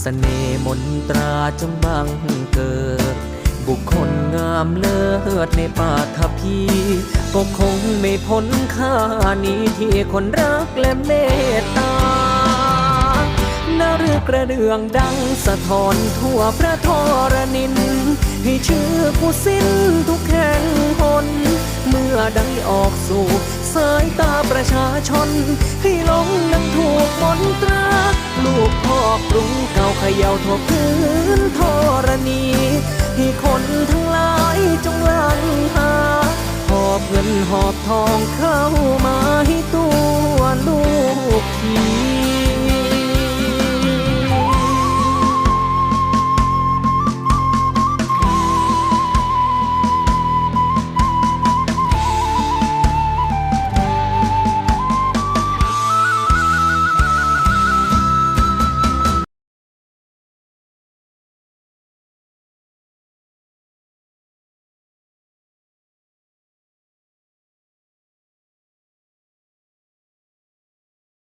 เสน่ห์มนตราจงบังเกิด บุคคลงามเลิศในปาทพีก็คงไม่พ้นค่านี้ที่คนรักและเมตตานารือกระเดืองดังสะท้อนทั่วพระทรนิน ให้ชื่อผู้สิ้นทุกแห่งหนเมื่อได้ออกสู่สายตาประชาชน ให้หลงนั้นถูกมนตราลูกพ อกรุงเก่าเขย่าทั่วพื้นธรณีให้คนทั้งหลายจงลังหา หอบเงินหอบทองเข้ามาให้ตัว